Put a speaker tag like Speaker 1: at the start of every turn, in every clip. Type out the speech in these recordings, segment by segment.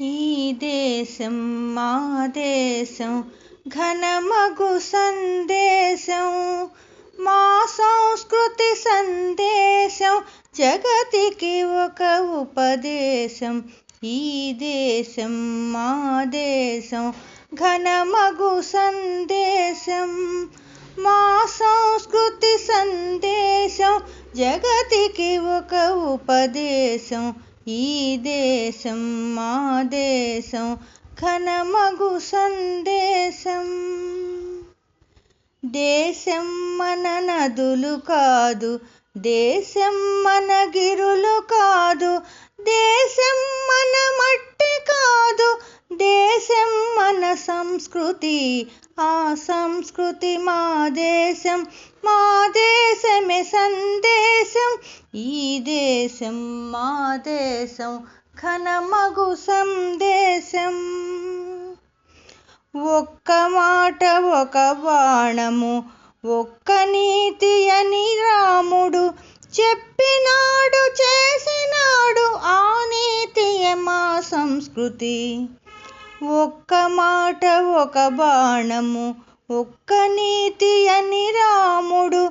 Speaker 1: ఈ దేశం మా దేశం ఘనమగు సందేశం మా సంస్కృతి సందేశం జగతికి ఒక ఉపదేశం. ఈ దేశం మా దేశం ఘనమగు సందేశం మా సంస్కృతి సందేశం జగతికి ఒక ఉపదేశం. ఈ దేశం మా దేశం ఘనమగు సందేశం. దేశం మన నదులు కాదు దేశం మన గిరులు కాదు దేశం మన మట్టి కాదు దేశం మన సంస్కృతి ఆ సంస్కృతి మా దేశం మా దేశమే సందేశం. ఈ దేశం మా దేశం ఘనమగు సందేశం ఒక్క మాట ఒక బాణము ఒక్క నీతి అని రాముడు చెప్పినాడు చేసినాడు ఆ నీతియే మా సంస్కృతి. ఒక్క మాట ఒక బాణము ఒక్క నీతి అని రాముడు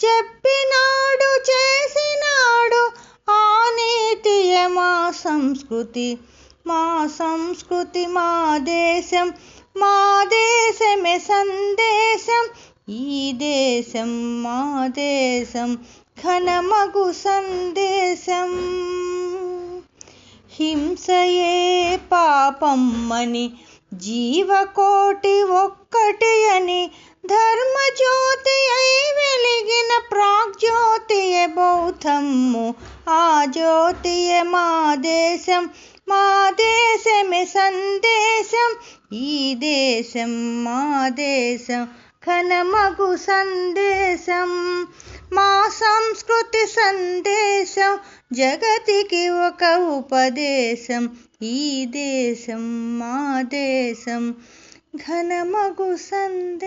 Speaker 1: చెప్పినాడు చేసినాడు మా సంస్కృతి మా సంస్కృతి మా దేశం మా దేశమే సందేశం. ఈ దేశం మా దేశం ఘనమగు సందేశం. హింసయే పాపమ్మని జీవకోటి ఒక్కటి అని ధర్మజ్యోతి అయి వెలిగిన ప్రాగ్జ్యోతి బౌద్ధమ్ము. ఆ జ్యోతియే మా దేశం మా దేశమే సందేశం ఈ దేశం మా దేశం ఘనమగు సందేశం మా సంస్కృతి సందేశం జగతికి ఒక ఉపదేశం ఈ దేశం మా దేశం ఘనమగు సందేశం